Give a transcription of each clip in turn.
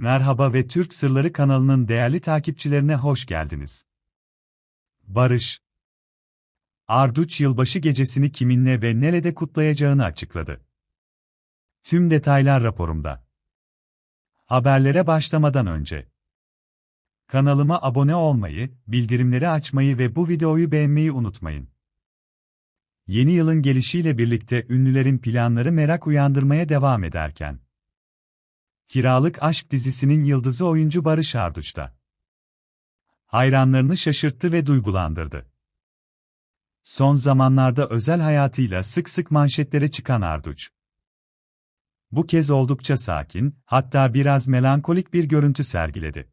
Merhaba ve Türk Sırları kanalının değerli takipçilerine hoş geldiniz. Barış Arduç yılbaşı gecesini kiminle ve nerede kutlayacağını açıkladı. Tüm detaylar raporumda. Haberlere başlamadan önce kanalıma abone olmayı, bildirimleri açmayı ve bu videoyu beğenmeyi unutmayın. Yeni yılın gelişiyle birlikte ünlülerin planları merak uyandırmaya devam ederken Kiralık Aşk dizisinin yıldızı oyuncu Barış Arduç'ta. Hayranlarını şaşırttı ve duygulandırdı. Son zamanlarda özel hayatıyla sık sık manşetlere çıkan Arduç. Bu kez oldukça sakin, hatta biraz melankolik bir görüntü sergiledi.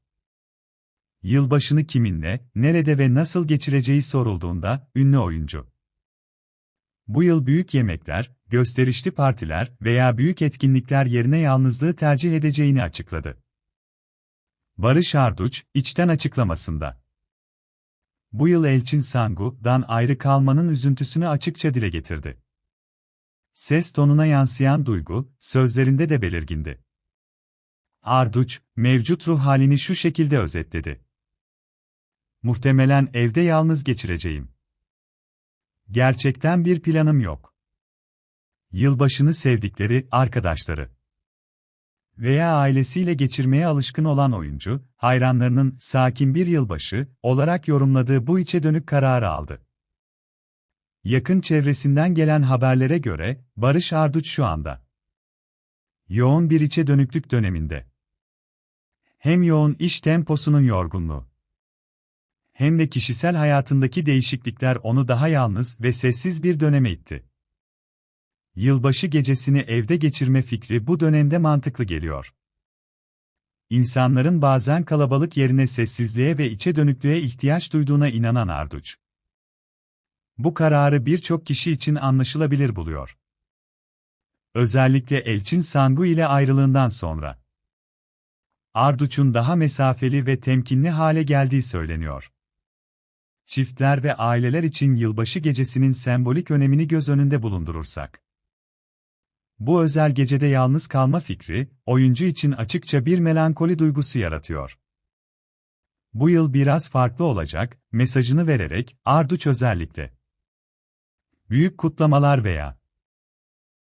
Yılbaşını kiminle, nerede ve nasıl geçireceği sorulduğunda, ünlü oyuncu. Bu yıl büyük yemekler, gösterişli partiler veya büyük etkinlikler yerine yalnızlığı tercih edeceğini açıkladı. Barış Arduç, içten açıklamasında. Bu yıl Elçin Sangu'dan ayrı kalmanın üzüntüsünü açıkça dile getirdi. Ses tonuna yansıyan duygu, sözlerinde de belirgindi. Arduç, mevcut ruh halini şu şekilde özetledi. Muhtemelen evde yalnız geçireceğim. Gerçekten bir planım yok. Yılbaşını sevdikleri arkadaşları veya ailesiyle geçirmeye alışkın olan oyuncu, hayranlarının sakin bir yılbaşı olarak yorumladığı bu içe dönük kararı aldı. Yakın çevresinden gelen haberlere göre Barış Arduç şu anda yoğun bir içe dönüklük döneminde. Hem yoğun iş temposunun yorgunluğu hem de kişisel hayatındaki değişiklikler onu daha yalnız ve sessiz bir döneme itti. Yılbaşı gecesini evde geçirme fikri bu dönemde mantıklı geliyor. İnsanların bazen kalabalık yerine sessizliğe ve içe dönüklüğe ihtiyaç duyduğuna inanan Arduç. Bu kararı birçok kişi için anlaşılabilir buluyor. Özellikle Elçin Sangu ile ayrılığından sonra. Arduç'un daha mesafeli ve temkinli hale geldiği söyleniyor. Çiftler ve aileler için yılbaşı gecesinin sembolik önemini göz önünde bulundurursak. Bu özel gecede yalnız kalma fikri, oyuncu için açıkça bir melankoli duygusu yaratıyor. Bu yıl biraz farklı olacak, mesajını vererek, Arduç özellikle. Büyük kutlamalar veya